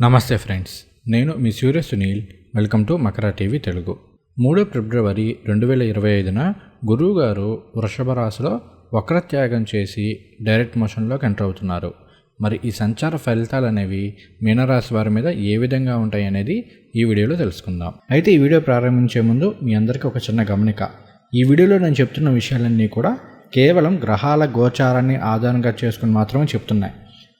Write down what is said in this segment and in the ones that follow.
నమస్తే ఫ్రెండ్స్ నేను మీ Surya Sunil. Welcome to Makara TV Telugu. మూడో ఫిబ్రవరి రెండు వేల ఇరవై ఐదున గురువు గారు వృషభ రాశిలో వక్రత్యాగం చేసి డైరెక్ట్ మోషన్లోకి ఎంటర్ అవుతున్నారు. మరి ఈ సంచార ఫలితాలు అనేవి మీనరాశి వారి మీద ఏ విధంగా ఉంటాయి అనేది ఈ వీడియోలో తెలుసుకుందాం. అయితే ఈ వీడియో ప్రారంభించే ముందు మీ అందరికీ ఒక చిన్న గమనిక. ఈ వీడియోలో నేను చెప్తున్న విషయాలన్నీ కూడా కేవలం గ్రహాల గోచారాన్ని ఆధారంగా చేసుకుని మాత్రమే చెప్తున్నాయి.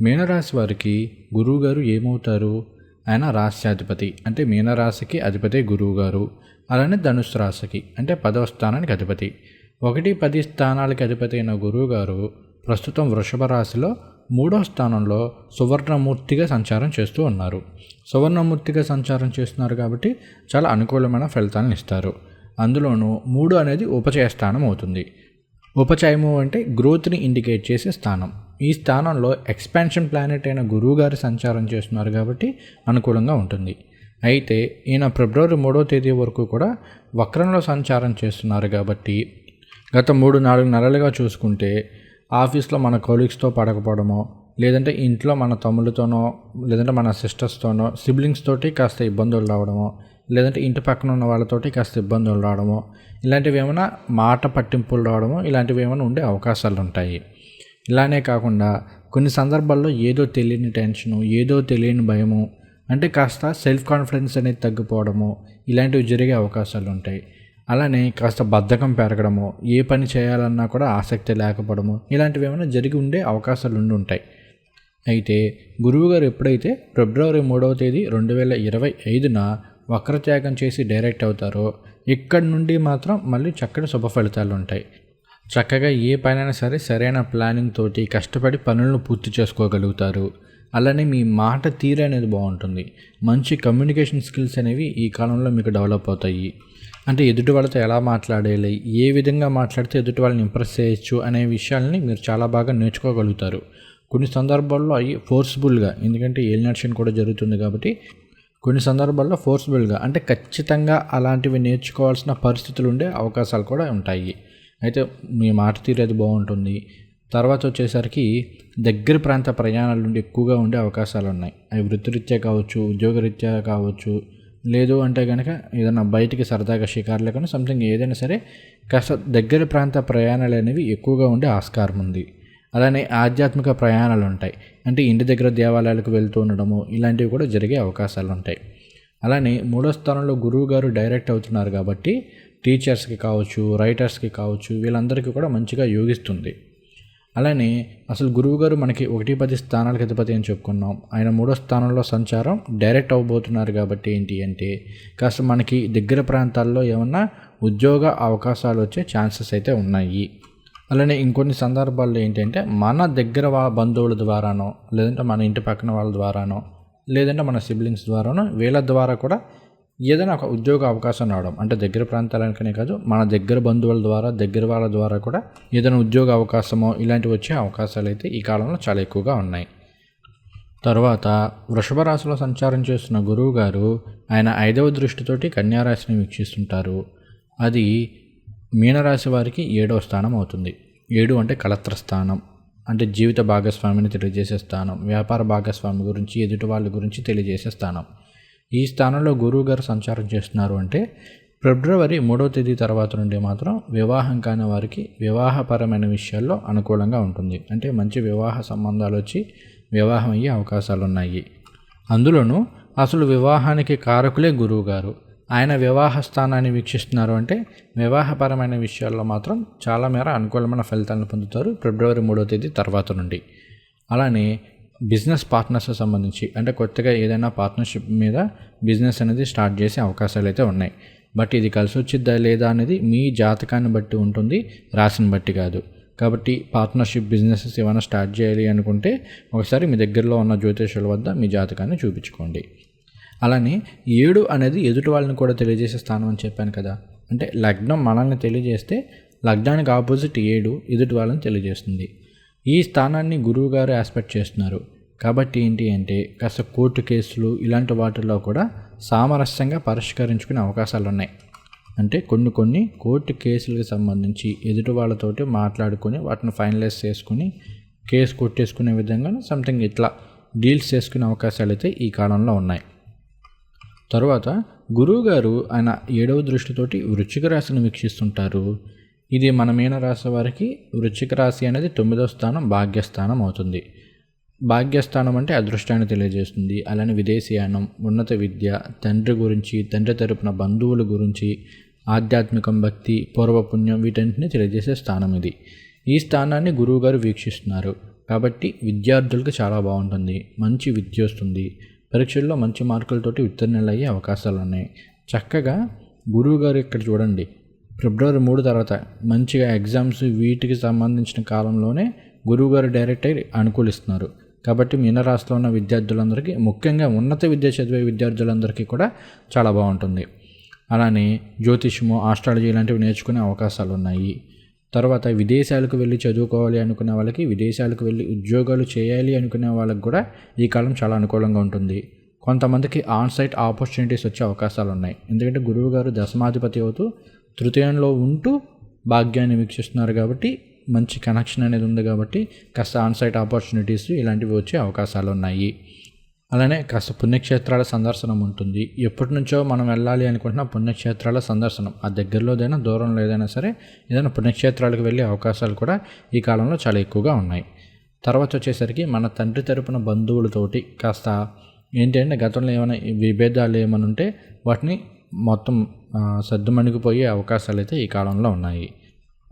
మీనరాశి వారికి గురువుగారు ఏమవుతారు? ఆయన రాశ్యాధిపతి. అంటే మీనరాశికి అధిపతి గురువుగారు. అలానే ధనుసు రాశికి అంటే పదవ స్థానానికి అధిపతి. ఒకటి పది స్థానాలకి అధిపతి అయిన గురువుగారు ప్రస్తుతం వృషభ రాశిలో మూడో స్థానంలో సువర్ణమూర్తిగా సంచారం చేస్తూ ఉన్నారు. సువర్ణమూర్తిగా సంచారం చేస్తున్నారు కాబట్టి చాలా అనుకూలమైన ఫలితాలను ఇస్తారు. అందులోనూ మూడు అనేది ఉపచయ స్థానం అవుతుంది. ఉపచయము అంటే గ్రోత్ని ఇండికేట్ చేసే స్థానం. ఈ స్థానంలో ఎక్స్పాన్షన్ ప్లానెట్ అయిన గురువు గారు సంచారం చేస్తున్నారు కాబట్టి అనుకూలంగా ఉంటుంది. అయితే ఈయన ఫిబ్రవరి మూడో తేదీ వరకు కూడా వక్రంలో సంచారం చేస్తున్నారు కాబట్టి గత మూడు నాలుగు నెలలుగా చూసుకుంటే ఆఫీస్లో మన కొలీగ్స్తో పడకపోవడమో లేదంటే ఇంట్లో మన తమ్ముళ్ళతోనో లేదంటే మన సిస్టర్స్తోనో సిబ్లింగ్స్ తోటి కాస్త ఇబ్బందులు రావడమో లేదంటే ఇంటి పక్కన ఉన్న వాళ్ళతోటి కాస్త ఇబ్బందులు రావడమో ఇలాంటివి ఏమైనా మాట పట్టింపులు రావడమో ఇలాంటివి ఏమైనా ఉండే అవకాశాలు ఉంటాయి. ఇలానే కాకుండా కొన్ని సందర్భాల్లో ఏదో తెలియని టెన్షను ఏదో తెలియని భయము అంటే కాస్త సెల్ఫ్ కాన్ఫిడెన్స్ అనేది తగ్గిపోవడము ఇలాంటివి జరిగే అవకాశాలు ఉంటాయి. అలానే కాస్త బద్ధకం పెరగడము ఏ పని చేయాలన్నా కూడా ఆసక్తి లేకపోవడము ఇలాంటివి ఏమైనా జరిగి ఉండే అవకాశాలు ఉండి ఉంటాయి. అయితే గురువుగారు ఎప్పుడైతే ఫిబ్రవరి మూడవ తేదీ రెండు వేల ఇరవై ఐదున వక్రత్యాగం చేసి డైరెక్ట్ అవుతారో ఇక్కడి నుండి మాత్రం మళ్ళీ చక్కటి శుభ ఫలితాలు ఉంటాయి. చక్కగా ఏ పనైనా సరే సరైన ప్లానింగ్ తోటి కష్టపడి పనులను పూర్తి చేసుకోగలుగుతారు. అలానే మీ మాట తీరు అనేది బాగుంటుంది. మంచి కమ్యూనికేషన్ స్కిల్స్ అనేవి ఈ కాలంలో మీకు డెవలప్ అవుతాయి. అంటే ఎదుటి వాళ్ళతో ఎలా మాట్లాడాలి ఏ విధంగా మాట్లాడితే ఎదుటి వాళ్ళని ఇంప్రెస్ చేయొచ్చు అనే విషయాలని మీరు చాలా బాగా నేర్చుకోగలుగుతారు. కొన్ని సందర్భాల్లో అవి ఫోర్స్ఫుల్గా ఎందుకంటే ఏలినర్షన్ కూడా జరుగుతుంది కాబట్టి కొన్ని సందర్భాల్లో ఫోర్స్ఫుల్గా అంటే ఖచ్చితంగా అలాంటివి నేర్చుకోవాల్సిన పరిస్థితులు ఉండే అవకాశాలు కూడా ఉంటాయి. అయితే మీ మాట తీరేది బాగుంటుంది. తర్వాత వచ్చేసరికి దగ్గర ప్రాంత ప్రయాణాల నుండి ఎక్కువగా ఉండే అవకాశాలు ఉన్నాయి. అవి వృత్తిరీత్యా కావచ్చు ఉద్యోగరీత్యా కావచ్చు. లేదు అంటే కనుక ఏదైనా బయటికి సరదాగా షికారులు కానీ సంథింగ్ ఏదైనా సరే కాస్త దగ్గర ప్రాంత ప్రయాణాలు అనేవి ఎక్కువగా ఉండే ఆస్కారం ఉంది. అలానే ఆధ్యాత్మిక ప్రయాణాలు ఉంటాయి. అంటే ఇంటి దగ్గర దేవాలయాలకు వెళ్తూ ఉండడము ఇలాంటివి కూడా జరిగే అవకాశాలు ఉంటాయి. అలానే మూడో స్థానంలో గురువు గారు డైరెక్ట్ అవుతున్నారు కాబట్టి టీచర్స్కి కావచ్చు రైటర్స్కి కావచ్చు వీళ్ళందరికీ కూడా మంచిగా యోగిస్తుంది. అలానే అసలు గురువు గారు మనకి ఒకటి పది స్థానాలకు అధిపతి అని చెప్పుకున్నాం. ఆయన మూడో స్థానంలో సంచారం డైరెక్ట్ అవ్వబోతున్నారు కాబట్టి ఏంటి అంటే కాస్త మనకి దగ్గర ప్రాంతాల్లో ఏమన్నా ఉద్యోగ అవకాశాలు వచ్చే ఛాన్సెస్ అయితే ఉన్నాయి. అలానే ఇంకొన్ని సందర్భాల్లో ఏంటంటే మన దగ్గర వా బంధువుల ద్వారానో లేదంటే మన ఇంటి పక్కన వాళ్ళ ద్వారానో లేదంటే మన సిబ్లింగ్స్ ద్వారానో వీళ్ళ ద్వారా కూడా ఏదైనా ఒక ఉద్యోగ అవకాశం రావడం అంటే దగ్గర ప్రాంతాలకనే కాదు మన దగ్గర బంధువుల ద్వారా దగ్గర వాళ్ళ ద్వారా కూడా ఏదైనా ఉద్యోగ అవకాశమో ఇలాంటివి వచ్చే అవకాశాలు అయితే ఈ కాలంలో చాలా ఎక్కువగా ఉన్నాయి. తర్వాత వృషభ రాశిలో సంచారం చేస్తున్న గురువు గారు ఆయన ఐదవ దృష్టితోటి కన్యారాశిని వీక్షిస్తుంటారు. అది మీనరాశి వారికి ఏడవ స్థానం అవుతుంది. ఏడు అంటే కలత్ర స్థానం అంటే జీవిత భాగస్వామిని తెలియజేసే స్థానం వ్యాపార భాగస్వామి గురించి ఎదుటి వాళ్ళ గురించి తెలియజేసే స్థానం. ఈ స్థానంలో గురువు గారు సంచారం చేస్తున్నారు అంటే ఫిబ్రవరి మూడో తేదీ తర్వాత నుండి మాత్రం వివాహం కాని వారికి వివాహపరమైన విషయాల్లో అనుకూలంగా ఉంటుంది. అంటే మంచి వివాహ సంబంధాలు వచ్చి వివాహం అయ్యే అవకాశాలు ఉన్నాయి. అందులోనూ అసలు వివాహానికి కారకులే గురువు గారు. ఆయన వివాహ స్థానాన్ని వీక్షిస్తున్నారు అంటే వివాహపరమైన విషయాల్లో మాత్రం చాలా మేర అనుకూలమైన ఫలితాలను పొందుతారు ఫిబ్రవరి మూడో తేదీ తర్వాత నుండి. అలానే బిజినెస్ పార్ట్నర్స్ సంబంధించి అంటే కొత్తగా ఏదైనా పార్ట్నర్షిప్ మీద బిజినెస్ అనేది స్టార్ట్ చేసే అవకాశాలు అయితే ఉన్నాయి. బట్ ఇది కలిసి వచ్చిద్దా లేదా అనేది మీ జాతకాన్ని బట్టి ఉంటుంది రాసిని బట్టి కాదు. కాబట్టి పార్ట్నర్షిప్ బిజినెసెస్ ఏమైనా స్టార్ట్ చేయాలి అనుకుంటే ఒకసారి మీ దగ్గరలో ఉన్న జ్యోతిషుల వద్ద మీ జాతకాన్ని చూపించుకోండి. అలానే ఏడు అనేది ఎదుటి వాళ్ళని కూడా తెలియజేసే స్థానం అని చెప్పాను కదా. అంటే లగ్నం మనల్ని తెలియజేస్తే లగ్నానికి ఆపోజిట్ ఏడు ఎదుటి వాళ్ళని తెలియజేస్తుంది. ఈ స్థానాన్ని గురువుగారు ఆస్పెక్ట్ చేస్తున్నారు. కాబట్టి ఏంటి అంటే కాస్త కోర్టు కేసులు ఇలాంటి వాటిల్లో కూడా సామరస్యంగా పరిష్కరించుకునే అవకాశాలు ఉన్నాయి అంటే కొన్ని కొన్ని కోర్టు కేసులకు సంబంధించి ఎదుటి వాళ్ళతోటి మాట్లాడుకొని వాటిని ఫైనలైజ్ చేసుకుని కేసు కొట్టేసుకునే విధంగా సంథింగ్ ఇట్లా డీల్స్ చేసుకునే అవకాశాలు అయితే ఈ కాలంలో ఉన్నాయి. తరువాత గురువుగారు ఆయన ఏడవ దృష్టితోటి వృచ్చిక రాశిని వీక్షిస్తుంటారు. ఇది మన మీనరాశి వారికి వృశ్చిక రాశి అనేది తొమ్మిదవ స్థానం భాగ్యస్థానం అవుతుంది. భాగ్యస్థానం అంటే అదృష్టాన్ని తెలియజేస్తుంది. అలానే విదేశీయానం ఉన్నత విద్య తండ్రి గురించి తండ్రి తరపున బంధువుల గురించి ఆధ్యాత్మికం భక్తి పూర్వపుణ్యం వీటన్నిటిని తెలియజేసే స్థానం ఇది. ఈ స్థానాన్ని గురువుగారు వీక్షిస్తున్నారు. కాబట్టి విద్యార్థులకు చాలా బాగుంటుంది. మంచి విద్య వస్తుంది. పరీక్షల్లో మంచి మార్కులతోటి ఉత్తీర్ణులు అయ్యే అవకాశాలు ఉన్నాయి చక్కగా గురువుగారు ఇక్కడ చూడండి. ఫిబ్రవరి మూడు తర్వాత మంచిగా ఎగ్జామ్స్ వీటికి సంబంధించిన కాలంలోనే గురువుగారు డైరెక్ట్ అయి అనుకూలిస్తున్నారు. కాబట్టి మీనరాశిలో ఉన్న విద్యార్థులందరికీ ముఖ్యంగా ఉన్నత విద్య చదివే విద్యార్థులందరికీ కూడా చాలా బాగుంటుంది. అలానే జ్యోతిష్యము ఆస్ట్రాలజీ లాంటివి నేర్చుకునే అవకాశాలు ఉన్నాయి తర్వాత విదేశాలకు వెళ్ళి చదువుకోవాలి అనుకునే వాళ్ళకి విదేశాలకు వెళ్ళి ఉద్యోగాలు చేయాలి అనుకునే వాళ్ళకి కూడా ఈ కాలం చాలా అనుకూలంగా ఉంటుంది. కొంతమందికి ఆన్ సైట్ ఆపర్చునిటీస్ వచ్చే అవకాశాలు ఉన్నాయి ఎందుకంటే గురువుగారు దశమాధిపతి అవుతూ తృతీయంలో ఉంటూ భాగ్యాన్ని వీక్షిస్తున్నారు కాబట్టి మంచి కనెక్షన్ అనేది ఉంది కాబట్టి కాస్త ఆన్సైట్ ఆపర్చునిటీస్ ఇలాంటివి వచ్చే అవకాశాలు ఉన్నాయి. అలానే కాస్త పుణ్యక్షేత్రాల సందర్శనం ఉంటుంది. ఎప్పటి నుంచో మనం వెళ్ళాలి అనుకుంటున్న పుణ్యక్షేత్రాల సందర్శనం. ఆ దగ్గరలోదైనా దూరంలో ఏదైనా సరే ఏదైనా పుణ్యక్షేత్రాలకు వెళ్ళే అవకాశాలు కూడా ఈ కాలంలో చాలా ఎక్కువగా ఉన్నాయి. తర్వాత వచ్చేసరికి మన తండ్రి తరపున బంధువులతోటి కాస్త ఏంటంటే గతంలో ఏమైనా విభేదాలు ఏమైనా ఉంటే వాటిని మొత్తం సర్దుమణిగిపోయే అవకాశాలు అయితే ఈ కాలంలో ఉన్నాయి.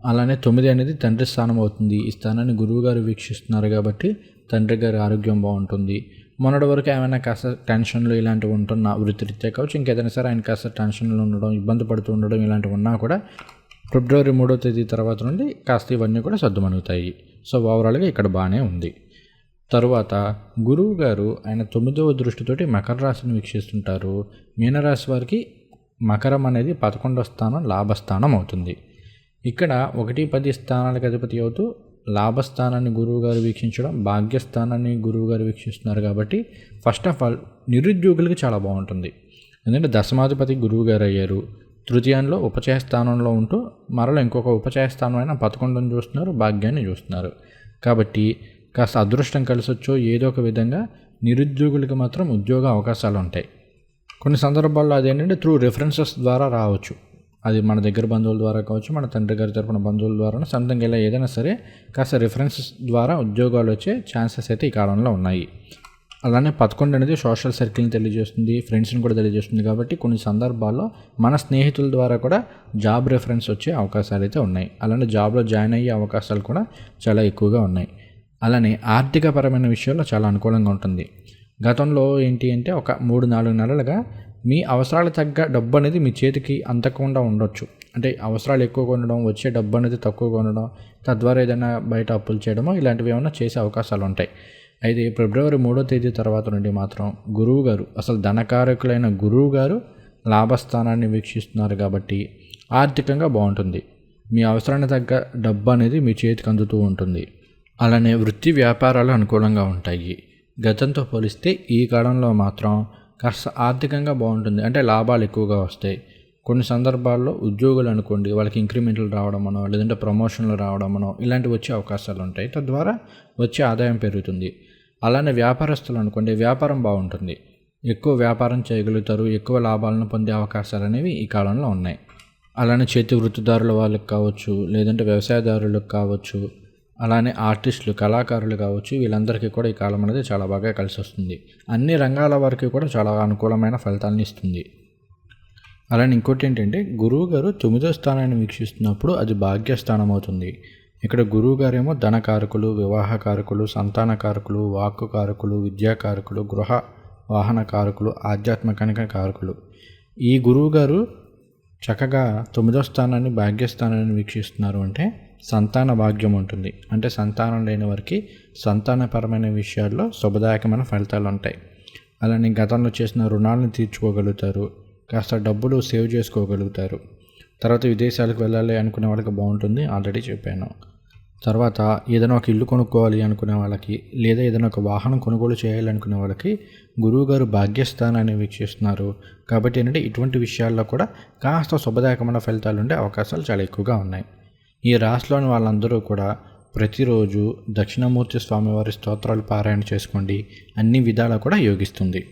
అలానే తొమ్మిది అనేది తండ్రి స్థానం అవుతుంది. ఈ స్థానాన్ని గురువుగారు వీక్షిస్తున్నారు కాబట్టి తండ్రి గారి ఆరోగ్యం బాగుంటుంది. మొన్నటి వరకు ఏమైనా కాస్త టెన్షన్లు ఇలాంటివి ఉంటున్న వృత్తిరీత్యా కావచ్చు ఇంకేదైనా సరే ఆయన కాస్త టెన్షన్లు ఉండడం ఇబ్బంది పడుతూ ఉండడం ఇలాంటివి ఉన్నా కూడా ఫిబ్రవరి మూడో తేదీ తర్వాత నుండి కాస్త ఇవన్నీ కూడా సర్దుమణుగుతాయి. సో ఓవరాల్గా ఇక్కడ బాగానే ఉంది. తరువాత గురువు గారు ఆయన తొమ్మిదవ దృష్టితోటి మకర రాశిని వీక్షిస్తుంటారు. మీనరాశి వారికి మకరం అనేది పదకొండో స్థానం లాభస్థానం అవుతుంది. ఇక్కడ ఒకటి పది స్థానాలకు అధిపతి అవుతూ లాభస్థానాన్ని గురువుగారు వీక్షించడం భాగ్యస్థానాన్ని గురువుగారు వీక్షిస్తున్నారు కాబట్టి ఫస్ట్ ఆఫ్ ఆల్ నిరుద్యోగులకు చాలా బాగుంటుంది. ఎందుకంటే దశమాధిపతి గురువుగారు అయ్యారు తృతీయంలో ఉపచయ స్థానంలో ఉంటూ మరల ఇంకొక ఉపచయ స్థానం అయినా పదకొండుని చూస్తున్నారు భాగ్యాన్ని చూస్తున్నారు. కాబట్టి కాస్త అదృష్టం కలిసొచ్చో ఏదో ఒక విధంగా నిరుద్యోగులకు మాత్రం ఉద్యోగ అవకాశాలు ఉంటాయి. కొన్ని సందర్భాల్లో అదేంటంటే త్రూ రెఫరెన్సెస్ ద్వారా రావచ్చు. అది మన దగ్గర బంధువుల ద్వారా కావచ్చు మన తండ్రి గారి తరపున బంధువుల ద్వారా సొంతంగా ఇలా ఏదైనా సరే కాస్త రిఫరెన్సెస్ ద్వారా ఉద్యోగాలు వచ్చే ఛాన్సెస్ అయితే ఈ కాలంలో ఉన్నాయి. అలానే పదకొండు అనేది సోషల్ సర్కిల్ని తెలియజేస్తుంది ఫ్రెండ్స్ని కూడా తెలియజేస్తుంది కాబట్టి కొన్ని సందర్భాల్లో మన స్నేహితుల ద్వారా కూడా జాబ్ రెఫరెన్స్ వచ్చే అవకాశాలు అయితే ఉన్నాయి. అలానే జాబ్లో జాయిన్ అయ్యే అవకాశాలు కూడా చాలా ఎక్కువగా ఉన్నాయి. అలానే ఆర్థికపరమైన విషయాల్లో చాలా అనుకూలంగా ఉంటుంది. గతంలో ఏంటి అంటే ఒక మూడు నాలుగు నెలలుగా మీ అవసరాలు తగ్గ డబ్బు అనేది మీ చేతికి అందకుండా ఉండొచ్చు. అంటే అవసరాలు ఎక్కువ కొనడం వచ్చే డబ్బు అనేది తక్కువ కొనడం తద్వారా ఏదైనా బయట అప్పులు చేయడమో ఇలాంటివి ఏమైనా చేసే అవకాశాలు ఉంటాయి. అయితే ఫిబ్రవరి మూడో తేదీ తర్వాత నుండి మాత్రం గురువు గారు అసలు ధనకారకులైన గురువు గారు లాభస్థానాన్ని వీక్షిస్తున్నారు కాబట్టి ఆర్థికంగా బాగుంటుంది. మీ అవసరానికి తగ్గ డబ్బు అనేది మీ చేతికి అందుతూ ఉంటుంది. అలానే వృత్తి వ్యాపారాలు అనుకూలంగా ఉంటాయి. గతంతో పోలిస్తే ఈ కాలంలో మాత్రం కాస్త ఆర్థికంగా బాగుంటుంది. అంటే లాభాలు ఎక్కువగా వస్తాయి. కొన్ని సందర్భాల్లో ఉద్యోగులు అనుకోండి వాళ్ళకి ఇంక్రిమెంట్లు రావడమనో లేదంటే ప్రమోషన్లు రావడమనో ఇలాంటివి వచ్చే అవకాశాలు ఉంటాయి. తద్వారా వచ్చే ఆదాయం పెరుగుతుంది. అలానే వ్యాపారస్తులు అనుకోండి వ్యాపారం బాగుంటుంది. ఎక్కువ వ్యాపారం చేయగలుగుతారు ఎక్కువ లాభాలను పొందే అవకాశాలు అనేవి ఈ కాలంలో ఉన్నాయి. అలానే చేతి వృత్తిదారుల వాళ్ళకి కావచ్చు లేదంటే వ్యవసాయదారులకు కావచ్చు అలానే ఆర్టిస్టులు కళాకారులు కావచ్చు వీళ్ళందరికీ కూడా ఈ కాలం అనేది చాలా బాగా కలిసి వస్తుంది. అన్ని రంగాల వారికి కూడా చాలా అనుకూలమైన ఫలితాలను ఇస్తుంది. అలానే ఇంకోటి ఏంటంటే గురువు గారు తొమ్మిదో స్థానాన్ని వీక్షిస్తున్నప్పుడు అది భాగ్యస్థానం అవుతుంది. ఇక్కడ గురువు గారేమో ధనకారకులు వివాహకారకులు సంతానకారకులు వాక్కుకారకులు విద్యాకారకులు గృహ వాహన కారకులు ఆధ్యాత్మిక కారకులు. ఈ గురువు గారు చక్కగా తొమ్మిదో స్థానాన్ని భాగ్యస్థానాన్ని వీక్షిస్తున్నారు అంటే సంతాన భాగ్యం ఉంటుంది. అంటే సంతానం లేని వారికి సంతానపరమైన విషయాల్లో శుభదాయకమైన ఫలితాలు ఉంటాయి. అలానే గతంలో చేసిన రుణాలను తీర్చుకోగలుగుతారు. కాస్త డబ్బులు సేవ్ చేసుకోగలుగుతారు. తర్వాత విదేశాలకు వెళ్ళాలి అనుకునే వాళ్ళకి బాగుంటుంది ఆల్రెడీ చెప్పాను. తర్వాత ఏదైనా ఒక ఇల్లు కొనుక్కోవాలి అనుకునే వాళ్ళకి లేదా ఏదైనా ఒక వాహనం కొనుగోలు చేయాలనుకునే వాళ్ళకి గురువుగారు భాగ్యస్థానాన్ని వీక్షిస్తున్నారు. కాబట్టి ఏంటంటే ఇటువంటి విషయాల్లో కూడా కాస్త శుభదాయకమైన ఫలితాలు ఉండే అవకాశాలు చాలా ఎక్కువగా ఉన్నాయి. ఈ రాశిలోని వాళ్ళందరూ కూడా ప్రతిరోజు దక్షిణమూర్తి స్వామివారి స్తోత్రాలు పారాయణ చేసుకోండి. అన్ని విధాలా కూడా యోగిస్తుంది.